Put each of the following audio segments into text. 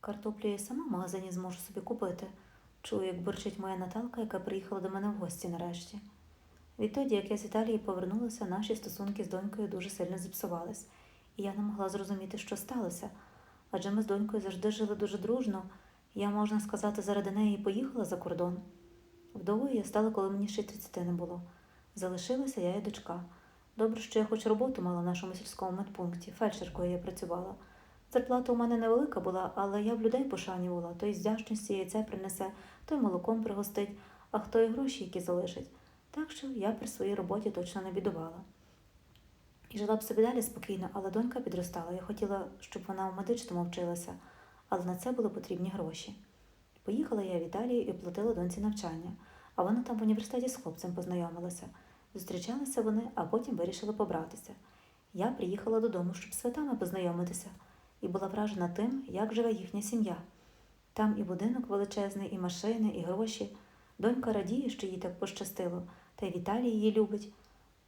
Картоплю я сама в магазині зможу собі купити. Чую, як бурчить моя Наталка, яка приїхала до мене в гості нарешті. Відтоді, як я з Італії повернулася, наші стосунки з донькою дуже сильно зіпсувались, і я не могла зрозуміти, що сталося. Адже ми з донькою завжди жили дуже дружно. Я, можна сказати, заради неї поїхала за кордон. Вдовою я стала, коли мені ще й 30 не було. Залишилася я і дочка. Добре, що я хоч роботу мала в нашому сільському медпункті, фельдшеркою я працювала. Зарплата у мене невелика була, але я в людей пошанювала. Той з вдячності яйце принесе, той молоком пригостить, а хто і гроші, які залишить. Так що я при своїй роботі точно не бідувала. І жила б собі далі спокійно, але донька підростала. Я хотіла, щоб вона у медичному вчилася, але на це були потрібні гроші. Поїхала я в Італію і платила доньці навчання, а вона там в університеті з хлопцем познайомилася. Зустрічалися вони, а потім вирішили побратися. Я приїхала додому, щоб з святами познайомитися, і була вражена тим, як живе їхня сім'я. Там і будинок величезний, і машини, і гроші. Донька радіє, що їй так пощастило, та й Віталій її любить.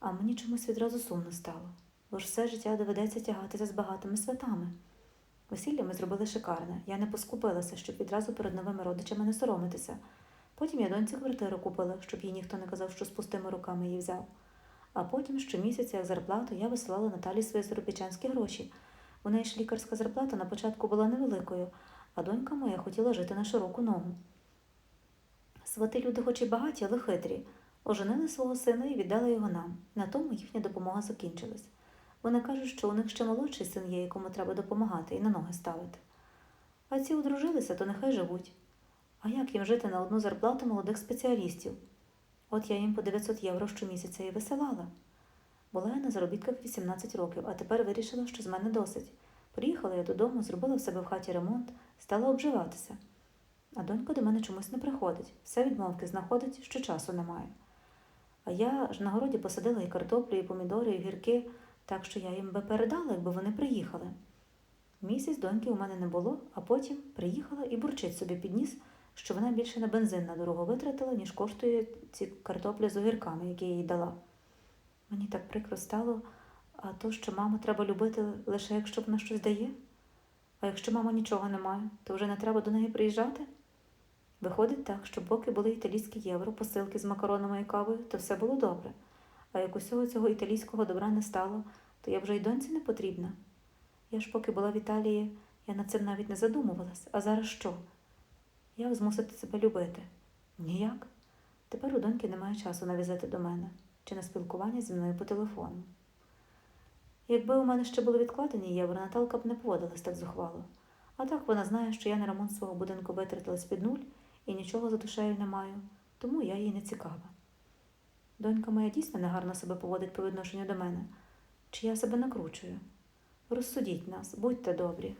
А мені чомусь відразу сумно стало, бо ж все життя доведеться тягатися з багатими святами. Весілля ми зробили шикарне. Я не поскупилася, щоб відразу перед новими родичами не соромитися. Потім я доньці квартиру купила, щоб їй ніхто не казав, що з пустими руками її взяв. А потім щомісяця, як зарплату, я висилала Наталі свої заробітчанські гроші. У неї ж лікарська зарплата на початку була невеликою, а донька моя хотіла жити на широку ногу. Свати люди, хоч і багаті, але хитрі. Оженили свого сина і віддали його нам. На тому їхня допомога закінчилась. Вони кажуть, що у них ще молодший син є, якому треба допомагати і на ноги ставити. А ці одружилися, то нехай живуть. А як їм жити на одну зарплату молодих спеціалістів? От я їм по 900 євро щомісяця і висилала. Була я на заробітках 18 років, а тепер вирішила, що з мене досить. Приїхала я додому, зробила в себе в хаті ремонт, стала обживатися. А донька до мене чомусь не приходить, все відмовки знаходить, що часу немає. А я ж на городі посадила і картоплю, і помідори, і гірки, так що я їм би передала, якби вони приїхали. Місяць доньки у мене не було, а потім приїхала і бурчить собі підніс, що вона більше на бензин на дорогу витратила, ніж коштує ці картопля з огірками, які я їй дала. Мені так прикро стало, а то, що маму треба любити лише якщо вона щось дає. А якщо мама нічого не має, то вже не треба до неї приїжджати. Виходить так, що поки були італійські євро, посилки з макаронами і кавою, то все було добре. А як усього цього італійського добра не стало, то я вже й доньці не потрібна. Я ж поки була в Італії, я над цим навіть не задумувалась. А зараз що? Як змусити себе любити? Ніяк. Тепер у доньки немає часу на візити до мене чи на спілкування зі мною по телефону. Якби у мене ще були відкладені євро, Наталка б не поводилась так зухвало. А так вона знає, що я на ремонт свого будинку витратилась під нуль і нічого за душею не маю, тому я їй не цікава. Донька моя дійсно негарно себе поводить по відношенню до мене, чи я себе накручую? Розсудіть нас, будьте добрі.